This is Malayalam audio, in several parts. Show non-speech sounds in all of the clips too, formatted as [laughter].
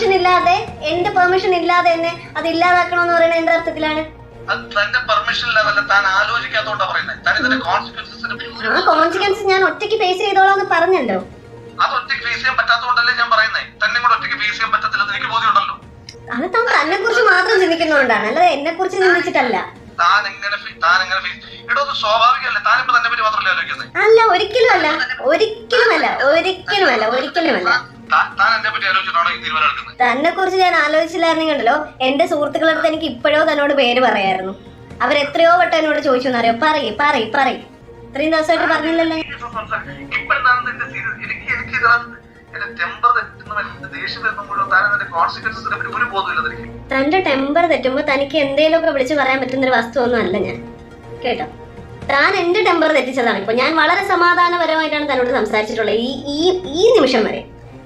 പെർമിഷൻ ഇല്ലാതെ എന്റെ പെർമിഷൻ ഇല്ലാതെ തന്നെ അത് ഇല്ലാതാക്കണമെന്ന് പറയുന്നത് എന്റെ അർത്ഥത്തിലാണ്. തന്റെ പെർമിഷൻ ഇല്ലാതല്ല താൻ ആലോചിക്കാത്തോണ്ടാ പറയുന്നത് താൻ ഇതിന്റെ കോൺസിക്വൻസസ് ആ കോൺസിക്വൻസ് ഞാൻ ഒറ്റയ്ക്ക് ഫേസ് ചെയ്തോളാം എന്ന് പറഞ്ഞല്ലോ അത് ഒറ്റയ്ക്ക് ഫേസ് ചെയ്യാൻ പറ്റാത്തതുകൊണ്ടല്ലേ ഞാൻ പറയുന്നത് തന്നെ കൂടെ ഒറ്റയ്ക്ക് ഫേസ് ചെയ്യാൻ പറ്റത്തില്ലെന്ന് എനിക്ക് ബോധ്യമുണ്ടല്ലോ. അത് താൻ തന്നെ കുറിച്ച് മാത്രം ചിന്തിക്കുന്നതുകൊണ്ടാണ് അല്ലാതെ എന്നെ കുറിച്ച് ചിന്തിച്ചിട്ടല്ല. താൻ എങ്ങനെ അല്ല താൻ എങ്ങനെ ഒരിക്കലും ഇടോ അത് സ്വാഭാവികമല്ലേ? താനിപ്പോ തന്നെ പറ്റി മാത്രമല്ലേ ആലോചിക്കുന്നത് അല്ല ഒരിക്കലും അല്ല ഒരിക്കലുമല്ല. താൻ- താൻ എന്നെ തന്നെ കുറിച്ച് ഞാൻ ആലോചിച്ചില്ലായിരുന്നെങ്കിൽ ഉണ്ടല്ലോ എന്റെ സുഹൃത്തുക്കളടുത്ത് എനിക്ക് ഇപ്പോഴോ തന്നോട് പേര് പറയായിരുന്നു. അവരെത്രയോ വട്ടം എന്നോട് ചോദിച്ചു എന്നറിയോ? പറയ് പറയ് പറയ്. ഇത്രയും ദിവസമായിട്ട് പറഞ്ഞില്ലല്ലോ. തന്റെ ടെമ്പർ തെറ്റുമ്പോ തനിക്ക് എന്തേലുമൊക്കെ വിളിച്ച് പറയാൻ പറ്റുന്ന ഒരു വസ്തു ഒന്നും അല്ല ഞാൻ. കേട്ടോ? താൻ എന്റെ ടെമ്പർ തെറ്റിച്ചതാണ്. ഇപ്പൊ ഞാൻ വളരെ സമാധാനപരമായിട്ടാണ് തന്നോട് സംസാരിച്ചിട്ടുള്ളത്. ഈ ഈ നിമിഷം വരെ.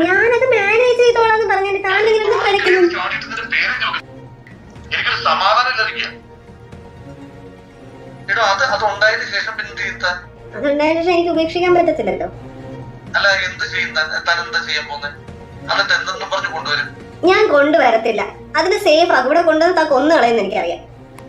ഞാനത് മാനേജ് ചെയ്തോളാന്ന് പറഞ്ഞു താൻ. എനിക്കൊരു സമാധാനം ലഭിക്കുക എടോ അത് അത് ഉണ്ടായതിനു ശേഷം പിന്നെ അതുണ്ടായതിനു ശേഷം എനിക്ക് ഉപേക്ഷിക്കാൻ പറ്റത്തില്ലല്ലോ. അല്ല എന്ത് ചെയ്യുന്ന താൻ എന്താ ചെയ്യാൻ പോകുന്നത് എന്നിട്ട് എന്തെന്നും പറഞ്ഞു കൊണ്ടുവരും. ഞാൻ കൊണ്ടുവരത്തില്ല. അതിന് സേഫ് അവിടെ ഇവിടെ കൊണ്ടുവന്ന് താ കൊന്നു കളയുന്ന എനിക്കറിയാം.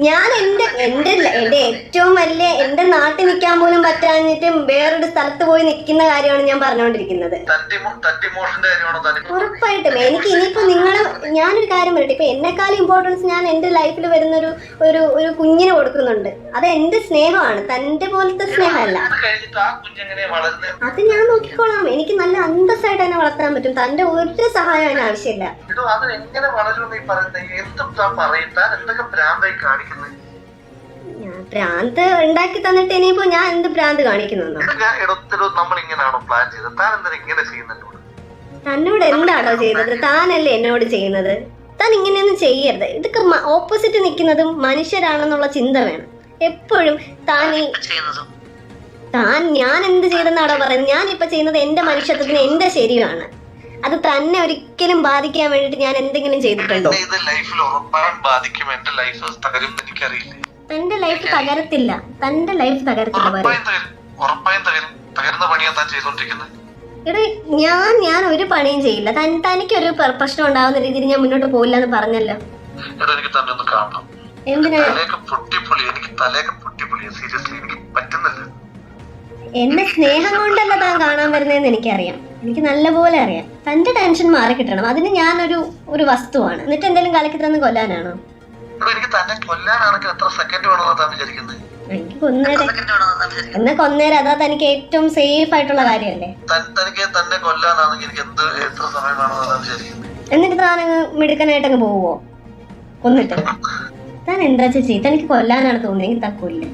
ഞാൻ എന്റെ എന്റെ എന്റെ ഏറ്റവും വലിയ എന്റെ നാട്ടിൽ നിൽക്കാൻ പോലും പറ്റാഞ്ഞിട്ട് വേറൊരു സ്ഥലത്ത് പോയി നിൽക്കുന്ന കാര്യമാണ് ഞാൻ പറഞ്ഞുകൊണ്ടിരിക്കുന്നത്. ഉറപ്പായിട്ടും. എനിക്ക് ഇനിയിപ്പോ ഞാനൊരു കാര്യം പറയട്ടെ. ഇപ്പൊ എന്നെക്കാളും ഇമ്പോർട്ടൻസ് ഞാൻ എന്റെ ലൈഫിൽ വരുന്നൊരു ഒരു ഒരു കുഞ്ഞിനെ കൊടുക്കുന്നുണ്ട്. അത് എന്റെ സ്നേഹമാണ്. തന്റെ പോലത്തെ സ്നേഹമല്ല. അത് ഞാൻ നോക്കിക്കോളാം. എനിക്ക് നല്ല അന്തസ്സായിട്ട് എന്നെ വളർത്താൻ പറ്റും. തന്റെ ഒരു സഹായം അതിന് ആവശ്യമില്ല. ഭ്രാന്ത് ഉണ്ടാക്കി തന്നിട്ട് ഇനിയിപ്പോ ഞാൻ എന്ത് ഭ്രാന്ത് കാണിക്കുന്നു നമ്മൾ ഇങ്ങനെയാണോ പ്ലാൻ ചെയ്തത്? താൻ എന്തിനാ ഇങ്ങനെ ചെയ്യുന്നുണ്ട് തന്നോട് എന്താണോ ചെയ്യുന്നത് താനല്ലേ എന്നോട് ചെയ്യുന്നത്? താൻ ഇങ്ങനെയൊന്നും ചെയ്യരുത്. ഇതൊക്കെ ഓപ്പോസിറ്റ് നിൽക്കുന്നതും മനുഷ്യരാണെന്നുള്ള ചിന്ത വേണം. എപ്പോഴും താൻ ഈ താൻ ഞാൻ എന്ത് ചെയ്തെന്നാണോ പറയുന്നത്? ഞാൻ ഇപ്പൊ ചെയ്യുന്നത് എന്റെ മനുഷ്യത്വത്തിന് എന്റെ ശരിയാണ്. അത് തന്നെ ഒരിക്കലും ബാധിക്കാൻ വേണ്ടിട്ട് ഞാൻ എന്തെങ്കിലും ചെയ്തിട്ടുണ്ടോ? തന്റെ ലൈഫ് തകരത്തില്ല. തന്റെ ലൈഫ് തകരത്തില്ല ഉറപ്പായും തകരുന്ന താൻ ചെയ്തോണ്ടിരിക്കുന്നത് എടേ ഞാൻ ഞാൻ ഒരു പണിയും ചെയ്യില്ല. തൻ തനിക്കൊരു ഒരു പ്രശ്നം ഉണ്ടാവുന്ന രീതിയിൽ ഞാൻ മുന്നോട്ട് പോയില്ല എന്ന് പറഞ്ഞല്ലോ എനിക്ക് തന്നെ ഒന്ന് കാണണം. എന്നെ സ്നേഹം കൊണ്ടല്ല താൻ കാണാൻ വരുന്നതെന്ന് എനിക്കറിയാം. എനിക്ക് നല്ലപോലെ അറിയാം. തന്റെ ടെൻഷൻ മാറി കിട്ടണം. അതിന് ഞാനൊരു ഒരു വസ്തുവാണ്. എന്നിട്ട് എന്തെങ്കിലും കലക്കി തന്ന് കൊല്ലാനാണോ? എനിക്ക് തന്നെ കൊല്ലാനാണെങ്കിൽ എത്ര സെക്കൻഡ് വേണമെന്നാ താൻ വിചാരിക്കുന്നത് എനിക്ക് കൊന്നേരെ. എന്നാ കൊന്നേരെ? അതാ തനിക്ക് ഏറ്റവും സേഫ് ആയിട്ടുള്ള കാര്യമല്ലേ? തനിക്ക് തന്നെ കൊല്ലാനാണെങ്കിൽ എനിക്ക് എന്ത് എത്ര സമയം വേണമെന്നാ വിചാരിക്കുന്നത് എന്നിട്ട് താൻ മിടുക്കനായിട്ട് അങ്ങ് പോവോ? കൊന്നിട്ട്. [laughs] താൻ എന്താ ചേച്ചി? തനിക്ക് കൊല്ലാനാണ് തോന്നിയെങ്കിൽ താൻ കൊല്ലും.